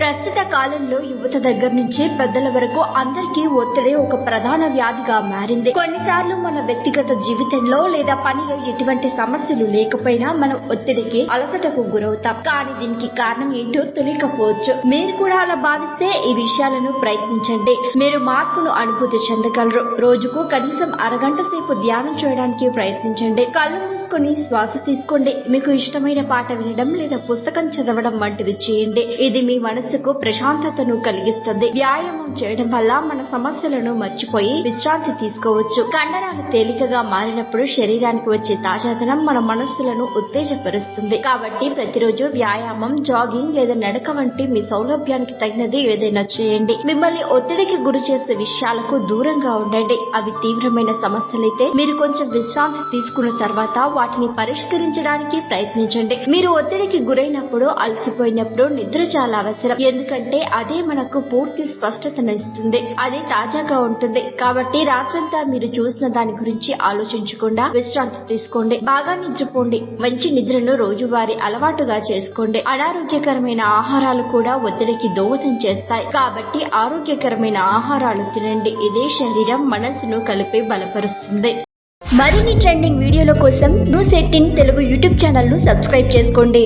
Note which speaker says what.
Speaker 1: ప్రస్తుత కాలంలో యువత దగ్గర నుంచి పెద్దల వరకు అందరికీ ఒత్తిడి ఒక ప్రధాన వ్యాధిగా మారింది. కొన్నిసార్లు మన వ్యక్తిగత జీవితంలో లేదా పనిలో ఎటువంటి సమస్యలు లేకపోయినా మనం ఒత్తిడికి అలసటకు గురవుతాం. కానీ దీనికి కారణం ఏంటో తెలియకపోవచ్చు. మీరు కూడా అలా భావిస్తే ఈ విషయాలను ప్రయత్నించండి. మీరు మార్పును అనుభూతి చెందగలరు. రోజుకు కనీసం అరగంట సేపు ధ్యానం చేయడానికి ప్రయత్నించండి. కళ్ళు మూసుకొని శ్వాస తీసుకోండి. మీకు ఇష్టమైన పాట వినడం లేదా పుస్తకం చదవడం వంటివి చేయండి. ఇది మీ మనసు మనసుకు ప్రశాంతతను కలిగిస్తుంది. వ్యాయామం చేయడం వల్ల మన సమస్యలను మర్చిపోయి విశ్రాంతి తీసుకోవచ్చు. కండరాలు తేలికగా మారినప్పుడు శరీరానికి వచ్చే తాజాదనం మన మనస్సులను ఉత్తేజపరుస్తుంది. కాబట్టి ప్రతిరోజు వ్యాయామం జాగింగ్ లేదా నడక వంటి మీ సౌలభ్యానికి తగినది ఏదైనా చేయండి. మిమ్మల్ని ఒత్తిడికి గురి చేసే విషయాలకు దూరంగా ఉండండి. అవి తీవ్రమైన సమస్యలైతే మీరు కొంచెం విశ్రాంతి తీసుకున్న తర్వాత వాటిని పరిష్కరించడానికి ప్రయత్నించండి. మీరు ఒత్తిడికి గురైనప్పుడు అలసిపోయినప్పుడు నిద్ర చాలా అవసరం. ఎందుకంటే అదే మనకు పూర్తి స్పష్టతను ఇస్తుంది అది తాజాగా ఉంటుంది. కాబట్టి రాత్రంతా మీరు చూసిన దాని గురించి ఆలోచించకుండా విశ్రాంతి తీసుకోండి. బాగా నిద్రపోండి. మంచి నిద్రను రోజువారి అలవాటుగా చేసుకోండి. అనారోగ్యకరమైన ఆహారాలు కూడా ఒత్తిడికి దోహదం చేస్తాయి. కాబట్టి ఆరోగ్యకరమైన ఆహారాలు తినండి. ఇదే శరీరం మనసును కలిపి బలపరుస్తుంది.
Speaker 2: మరిన్ని ట్రెండింగ్ వీడియోల కోసం న్యూస్ ఎయిటీన్ తెలుగు యూట్యూబ్ ఛానల్ను సబ్స్క్రైబ్ చేసుకోండి.